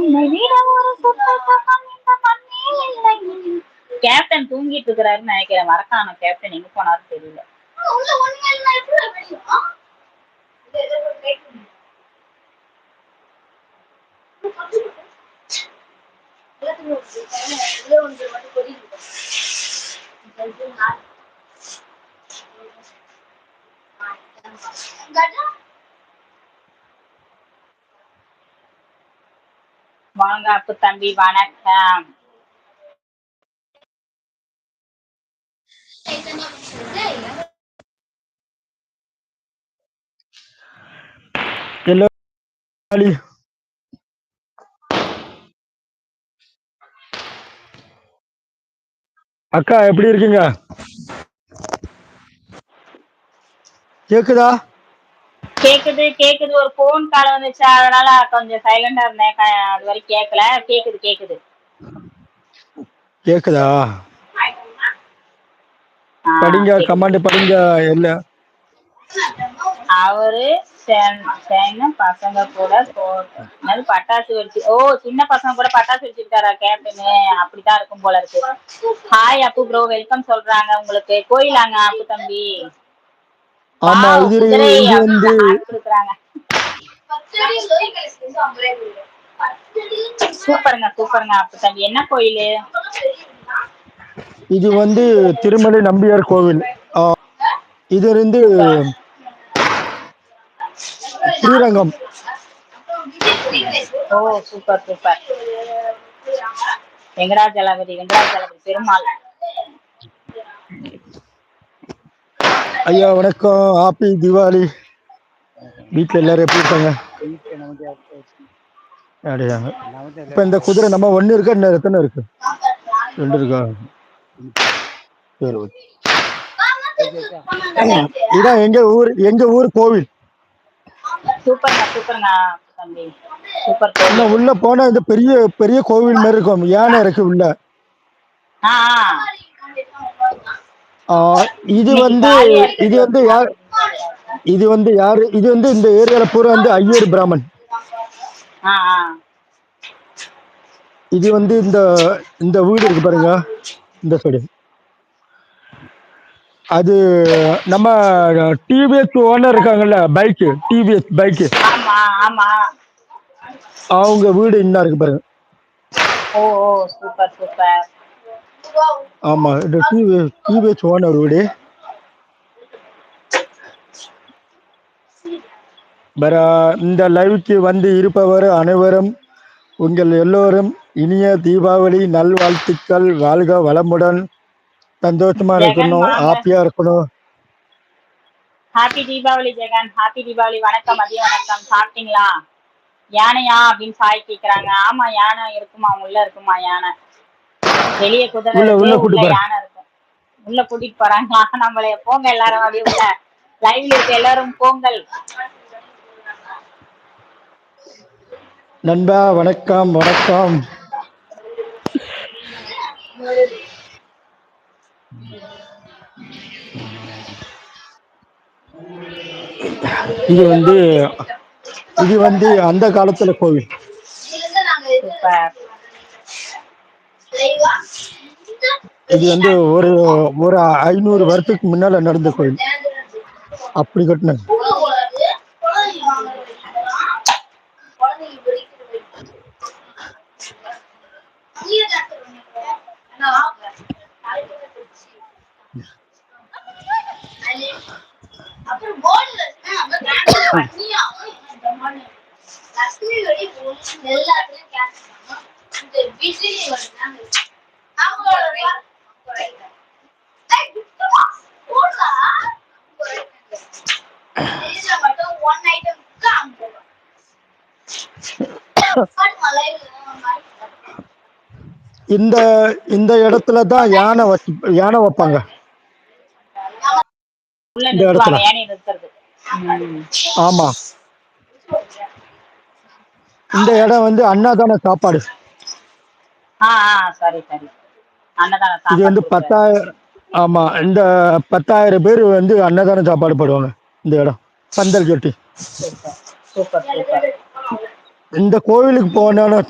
உன்னை விட ஒரு சுத்த சுகம் இந்த மண்ணில் இல்லை. கேப்டன் தூங்கிட்டு இருக்கிறாருன்னு நினைக்கிறேன். மறக்காம கேப்டன் எங்க போனாலும் தெரியல. வாங்க அப்பு தம்பி வணக்கம். எல்லா அக்கா எப்படி இருக்கீங்க? கேக்குதா? கேக்குது கேக்குது. ஒரு போன் கால் வந்துச்சு அதனால கொஞ்சம் சைலண்டா இருந்தேன். அது வரைக்கும் கேட்கல கேக்குது கேக்குது. கேக்குதா? படிங்க. கமாண்ட் படிங்க இல்ல அவரு பசங்க கூட பட்டாசு வெடிச்சு ஓ சின்ன பசங்க கூட பட்டாசு வெடிச்சிருக்காரா கேப்டனு? அப்படிதான் இருக்கும் போல இருக்கு. ஹாய் அப்பு ப்ரோ வெல்கம் சொல்றாங்க உங்களுக்கு. கோயிலாங்க அப்பு தம்பி. ஆமா இது இது வந்து சூப்பருங்க சூப்பருங்க. அப்பு தம்பி என்ன கோயிலு? இது வந்து திருமலை நம்பியார் கோவில். இது வந்து Srirangam. Oh super super. Venkatajalapathi Venkatajalapathi Perumal. ஐயா வணக்கம். ஹாப்பி தீபாவளி வீட்ல எல்லாரும் எப்படி இருக்காங்க? அப்படியாங்க இப்ப இந்த குதிரை நம்ம ஒண்ணு இருக்கா? இன்னும் எத்தனை இருக்கு? ரெண்டு இருக்கா? சரி ஓகே. இதான் எங்க ஊர் எங்க ஊர் கோவில். உள்ள போனா இந்த பெரிய பெரிய கோவில் மாதிரி இருக்கும். யானை இருக்கு உள்ள. இது வந்து இது. வந்து யார்? இது வந்து யாரு? இது வந்து இந்த ஏரியால பூரா வந்து ஐயர் பிராமன். இது வந்து இந்த இந்த வீடு இருக்கு பாருங்க. இந்த சைடு அது நம்ம டிவிஎஸ் ஓனர் இருக்காங்கல்ல பைக்கு டிவிஎஸ் பைக்கு அவங்க வீடு இன்னும் இருக்கு பாருங்க. Oh super super. ஆமா இந்த டிவிஎஸ் டிவிஎஸ் ஓனர் வீடு வேற இந்த லைவுக்கு வந்து இருப்பவர் அனைவரும் உங்கள் எல்லோரும் இனிய தீபாவளி நல்வாழ்த்துக்கள் வாழ்க வளமுடன். சந்தோஷமா இருக்கணும். ஹாப்பியா இருக்கணும். ஹாப்பி தீபாவளி ஜெகன். ஹாப்பி தீபாவளி. வணக்கம் மதிய வணக்கம். சாப்பிட்டீங்களா? யானையா அப்படின்னு சாய் கேக்குறாங்க. ஆமா யானை இருக்குமா? உள்ள இருக்குமா யானை? வெளிய குதிரை உள்ள- கூட்டு. யானை இருக்கும். உள்ள கூட்டிட்டு போறாங்களா நம்மள போங்க எல்லாரும் அப்படியே உள்ள. லைவ்ல இருக்க எல்லாரும் போங்கள். நண்பா வணக்கம் வணக்கம். இது வந்து இது வந்து அந்த காலத்துல கோவில். இது வந்து ஒரு ஒரு ஐநூறு வருஷத்துக்கு முன்னால நடந்த கோயில். அப்படி கட்டினது இந்த இந்த இடத்துல தான் யானை வச்சு யானை வைப்பாங்க. இந்த இடத்துல. ஆமா. இந்த இடம் வந்து அன்னதான சாப்பாடு ஆ ஆ சரி சரி அன்னதானம் இது வந்து. பத்தாயிரம் ஆமா இந்த பத்தாயிரம் பேர் வந்து அன்னதான சாப்பாடு போடுவாங்க இந்த இடம். பந்தல் கட்டி இந்த கோவிலுக்கு போனாலும்